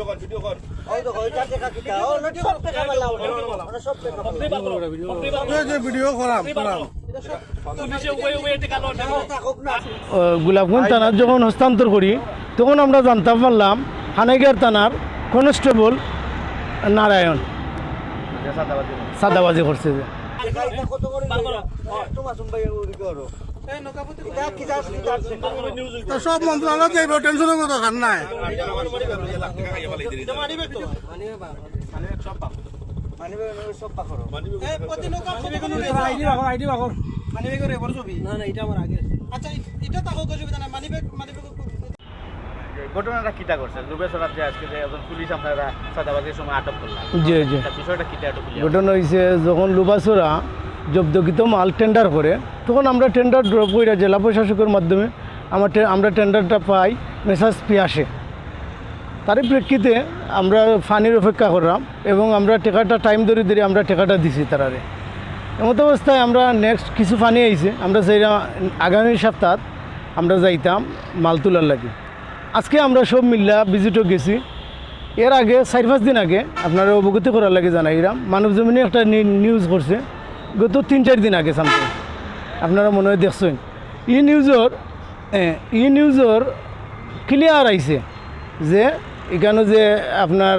ওই তো ওই চারটে কাকিটা ও লটি সব টাকা পালা ওরা সব টাকা পালা ভিডিও করাম করাম। থাকুক না। গোলাপগঞ্জ থানার যখন হস্তান্তর করি তখন আমরা জানতে পারলাম হানাইগার থানার কনস্টেবল নারায়ণ। সাদাবাজি। করছে সব মন্ত্রণালয় যাইব টেনশনের কোনো দরকার নাই। ঘটনাটা কিটা করছে? রুবেশ্বরাত যে আজকে যে একজন পুলিশ আপনারা সাদাবাজির সময় আটক করলাম জি জি। বিষয়টা কিটা clear ঘটনা হয়েছে যখন লুবাসুরা জব্দকৃত মাল টেন্ডার করে। তখন আমরা টেন্ডার ড্রপ করি জেলা প্রশাসকের মাধ্যমে আমার আমরা টেন্ডারটা পাই, মেসাজ পিয়াসে। তারই প্রেক্ষিতে আমরা ফানির অপেক্ষা করলাম এবং আমরা টেকাটা টাইম ধরে ধরে আমরা টেকাটা দিছি তারারে। এমত অবস্থায় আমরা নেক্সট কিছু ফানি আইছে, আমরা সেইটা আগামী সপ্তাহ আমরা যাইতাম মাল তোলার লাগে। আজকে আমরা সব মিল্লা ভিজিটও গেছি। এর আগে চার পাঁচ দিন আগে আপনারা অবগতি করার লাগে জানাইলাম। মানব জমিনে একটা নিউজ করছে। গত তিন চার দিন আগে সামথিং আপনারা মনে হয় দেখছেন। ই নিউজর ই নিউজর ক্লিয়ার আইছে যে এখানে যে আপনার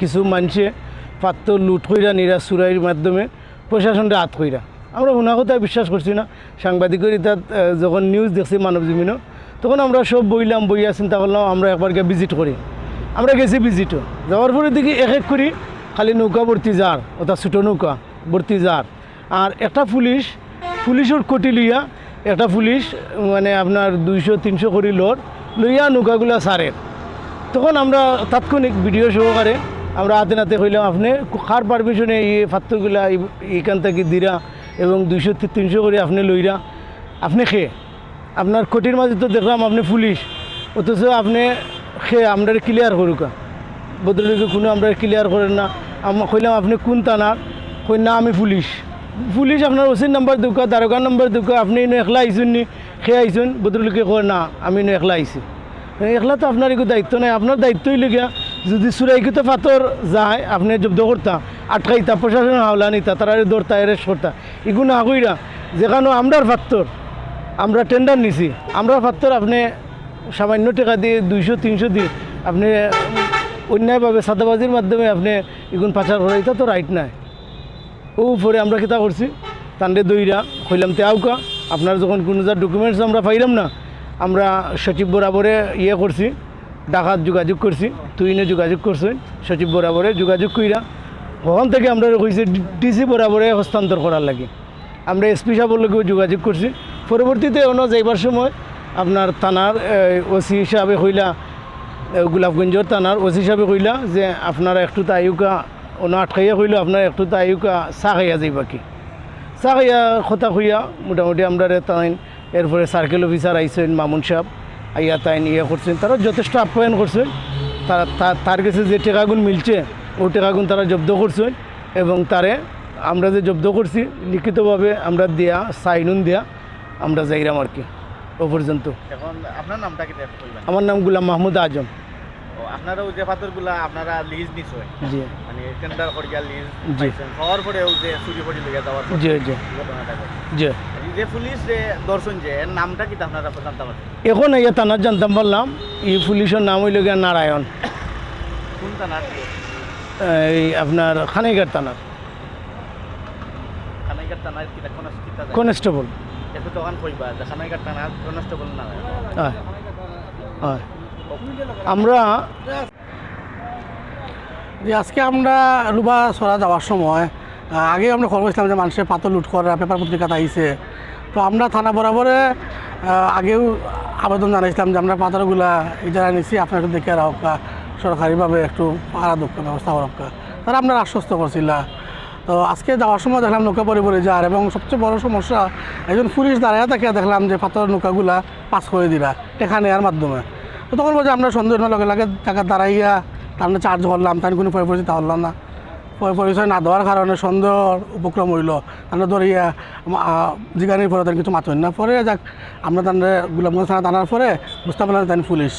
কিছু মানুষে পাত্র লুট কইরা, নিরা চুরাইয়ের মাধ্যমে প্রশাসনটা হাত কইরা। আমরা শোনা কথা বিশ্বাস করছি না। সাংবাদিকের তাত যখন নিউজ দেখছি মানব জমিনও তখন আমরা সব বইলাম বইয়া চিন্তা করলাম আমরা একবার গিয়ে ভিজিট করি। আমরা গেছি ভিজিটও যাওয়ার পরে দেখি এক এক করি, খালি নৌকা ভর্তি যার অর্থাৎ ছোটো নৌকা ভর্তি যার। আর একটা পুলিশ, পুলিশের কোটি লইয়া একটা পুলিশ মানে আপনার দুইশো, তিনশো করি লোর লইয়া নৌকাগুলা সারের তখন আমরা তাৎক্ষণিক ভিডিও সহকারে আমরা হাতে নাতে কইলাম, আপনি কার পারমিশনে এই ফাত্তরগুলা এই- এইখান থেকে দিরা এবং দুইশো তিনশো করে আপনি লইরা, আপনি খেয়ে আপনার কোটির মাঝে তো দেখলাম আপনি পুলিশ, অথচ আপনি খেয়ে আমরা ক্লিয়ার করুকা। ভদ্রলোকে কোনো আমরা ক্লিয়ার করেন না। আমরা কইলাম, আপনি কোন থানার? কই না, আমি পুলিশ। পুলিশ আপনার ওসির নাম্বার দুকা দারোগার নাম্বার দুকা আপনি ইনো একলা আইসুন নি? খেয়ে আইসুন ভদ্রলোকে কয়, না, আমি একলা আইসি একলা তো আপনার একটু দায়িত্ব নাই আপনার দায়িত্বই লেগিয়া। যদি সুরাইকিতে পাথর যায়, আপনি জব্দ করতা আটকাইতা প্রশাসন হাওলা নিতা তারা দৌড়তা এরেস্ট করতা এগুলো না কইরা যেখানে আমরার পাত্তর আমরা টেন্ডার নিছি আমরা পাত্তর আপনি সামান্য টাকা দিয়ে দুইশো, তিনশো দিয়ে আপনি অন্যায়ভাবে সাদাবাজির মাধ্যমে আপনি এগুন পাচার করা এটা তো রাইট নাই। ও পরে আমরা কিতা করছি? তান্ডে দইরা কইলাম তে আউকা আপনার যখন কোনো যা ডকুমেন্টস আমরা পাইলাম না আমরা সচিব বরাবরে ইয়ে করছি ডাকাত যোগাযোগ করছি তুইনে যোগাযোগ করছি সচিব বরাবরে যোগাযোগ কইরা ওখান থেকে আমরা কইছি ডিসি বরাবরে হস্তান্তর করার লাগে। আমরা এসপি সাহেবের লগেও যোগাযোগ করছি। পরবর্তীতে অন্য যাইবার সময় আপনার থানার ওসি হিসাবে কইলা এ, গোলাপগঞ্জর থানার ওসি হিসাবে কইলা যে আপনারা একটু তাইকা অন্য আটকাইয়া কইল আপনার একটু তো তাইকা চা খাইয়া যাইবা কি চা খাইয়া কথা কইয়া মোটামুটি আমরা তাইন এরপরে সার্কেল অফিসার আইসেন মামুন সাহেব আইয়া তাইন ইয়ে করছেন। তারা যথেষ্ট আপ্যায়ন করছেন। তারা তার কাছে যে টেকাগুন মিলছে ও টেকাগুন তারা জব্দ করছেন এবং তারে আমরা যে জব্দ করছি লিখিতভাবে আমরা দেয়া সাইনুন দেয়া আমরা যাইরাম আর কি ও পর্যন্ত। এখন আপনার নামটা কি আমার নাম গুলাম মাহমুদ আজম। ও আপনারা ওই যে পাথরগুলা আপনারা লিজ জি। টেন্ডার করিয়া লিজ হওয়ার পরে ওই যে চুরি করে লইয়া যাওয়ার জি জি জি যে পুলিশ যে দর্শন যে এর নামটা কি আপনারা জানতে এখন এই থানার জানতাম পারলাম এই পুলিশের নাম হইল গিয়া নারায়ণ কোন থানার এই আপনার থানার খানাইঘাট থানার কনস্টেবল এত তখন কইবা যে খানাইঘাট থানার কনস্টেবল না হয় হয় আমরা যে আজকে আমরা রুবা সরা যাওয়ার সময় আগে আমরা খবর পেয়েছিলাম যে মানুষের পাথর লুট করা পেপার পত্রিকা আইছে। তো আমরা থানা বরাবরে আগেও আবেদন জানাইছিলাম যে আমরা পাথরগুলা ইজারা নিছি, আপনার একটু দেখে রাখা সরকারিভাবে একটু পাড়া দক্ষ ব্যবস্থা রাখা তারা আপনার আশ্বস্ত করছিল। তো আজকে যাওয়ার সময় দেখলাম নৌকা পরে পরে যার এবং সবচেয়ে বড় সমস্যা, একজন পুলিশ দাঁড়ায় তাকে দেখলাম যে পাথর নৌকাগুলা পাস করে দিলা টেকা নেওয়ার মাধ্যমে। তো তখন বলছে, আমরা সন্দেহ লগে লাগে টাকা দাঁড়াইয়া তার চার্জ করলাম, তার কোনো পরিচিত হলাম না। পরি- পরিচয় না দেওয়ার কারণে সন্দেহ উপক্রম হইল। তারা ধরিয়া জিগানির পরে কিছু মাথা না। পরে যাক, আমরা তার গুলাবগঞ্জ থানা টানার পরে বুঝতে পারলাম তাই পুলিশ।